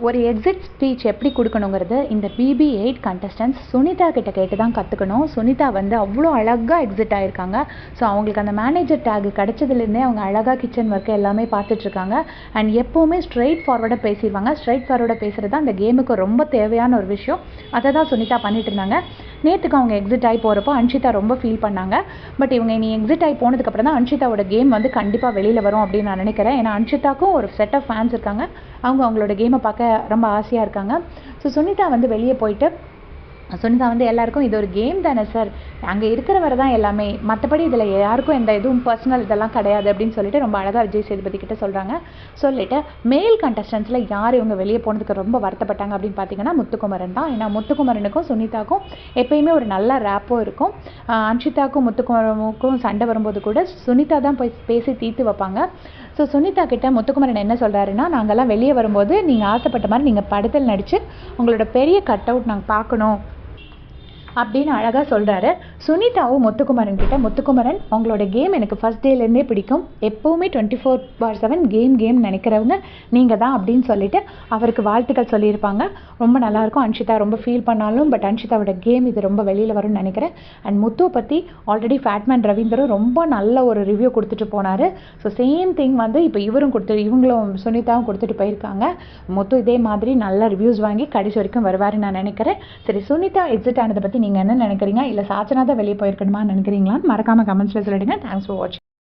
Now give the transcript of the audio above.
ஒரு exit speech எப்படி கொடுக்கணுங்கிறது இந்த பிபி எயிட் கண்டஸ்டன்ஸ் சுனிதா கிட்ட கேட்டு தான் கற்றுக்கணும் சுனிதா வந்து அவ்வளோ அழகாக எக்ஸிட் ஆகிருக்காங்க ஸோ அவங்களுக்கு அந்த மேனேஜர் டேக் கிடச்சதுலேருந்தே அவங்க அழகாக கிச்சன் ஒர்க்கு எல்லாமே பார்த்துட்ருக்காங்க. அண்ட் எப்போவுமே ஸ்ட்ரெயிட் ஃபார்வர்டாக பேசிடுவாங்க ஸ்ட்ரெயிட் ஃபார்வர்டாக பேசுகிறது அந்த கேமுக்கு ரொம்ப தேவையான ஒரு விஷயம். அதை தான் சுனிதா பண்ணிட்டு இருந்தாங்க. நேற்றுக்கு அவங்க எக்ஸிட் ஆகி போகிறப்போ அன்ஷிதா ரொம்ப ஃபீல் பண்ணாங்க. பட் இவங்க நீ எக்ஸிட் ஆகி போனதுக்கப்புறம் தான் அன்ஷிதாவோட கேம் வந்து கண்டிப்பாக வெளியில் வரும் அப்படின்னு நான் நினைக்கிறேன். ஏன்னா அன்ஷிதாக்கும் ஒரு செட் ஆஃப் ஃபேன்ஸ் இருக்காங்க. அவங்க அவங்களோட கேமை பார்க்க ரொம்ப ஆசையாக இருக்காங்க. ஸோ சுனிதா வந்து வெளியே போயிட்டு சுனிதா வந்து எல்லாருக்கும் இது ஒரு கேம் தானே சார் அங்கே இருக்கிறவர் தான் எல்லாமே. மற்றபடி இதில் யாருக்கும் எந்த இதுவும் பர்சனல் இதெல்லாம் கிடையாது அப்படின்னு சொல்லிட்டு ரொம்ப அழகாக விஜய் சேதுபதி கிட்ட சொல்கிறாங்க சொல்லிட்டு மேல் கண்டஸ்டன்ஸில் யார் இவங்க வெளியே போனதுக்கு ரொம்ப வருத்தப்பட்டாங்க அப்படின்னு பார்த்தீங்கன்னா முத்துக்குமரன் தான். ஏன்னா முத்துக்குமரனுக்கும் சுனிதாக்கும் எப்பயுமே ஒரு நல்ல ரேப்பும் இருக்கும். அன்ஷிதாக்கும் முத்துக்குமரனுக்கும் சண்டை வரும்போது கூட சுனிதா தான் போய் பேசி தீர்த்து வைப்பாங்க. ஸோ சுனிதா கிட்ட முத்துக்குமரன் என்ன சொல்கிறாருன்னா நாங்கள்லாம் வெளியே வரும்போது நீங்கள் ஆசைப்பட்ட மாதிரி நீங்கள் படத்தில் நடித்து உங்களோட பெரிய கட் அவுட் நாங்கள் பார்க்கணும். அப்படின்னு அழகாக சொல்கிறாரு சுனிதாவும் முத்துக்குமரன் கிட்ட முத்துக்குமரன் உங்களோட கேம் எனக்கு ஃபஸ்ட் டேலேருந்தே பிடிக்கும். எப்போவுமே டுவெண்ட்டி ஃபோர் பார் செவன் கேம் கேம் நினைக்கிறவங்க நீங்கள் தான் அப்படின்னு சொல்லிட்டு அவருக்கு வாழ்த்துக்கள் சொல்லியிருப்பாங்க. ரொம்ப நல்லாயிருக்கும் அன்ஷிதா ரொம்ப ஃபீல் பண்ணாலும் பட் அன்ஷிதாவோட கேம் இது ரொம்ப வெளியில் வரும்னு நினைக்கிறேன். அண்ட் முத்துவை பற்றி ஆல்ரெடி ஃபேட்மேன் ரவீந்தரும் ரொம்ப நல்ல ஒரு ரிவ்யூ கொடுத்துட்டு போனார். ஸோ சேம் திங் வந்து இப்போ இவரும் கொடுத்து இவங்களும் சுனிதாவும் கொடுத்துட்டு போயிருக்காங்க. முத்து இதே மாதிரி நல்ல ரிவ்யூஸ் வாங்கி கடைசி வரைக்கும் வருவார் நான் நினைக்கிறேன். சரி சுனிதா எக்ஸிட் ஆனதை பற்றி நீங்கள் என்ன நினைக்கிறீங்க? இல்லை சாச்சனா தான் வெளியே போயிருக்கணுமா நினைக்கிறீங்களான்னு மறக்காமல் கமெண்ட்ஸில் சொல்லிடுங்க. தேங்க்ஸ் ஃபார் வாட்சிங்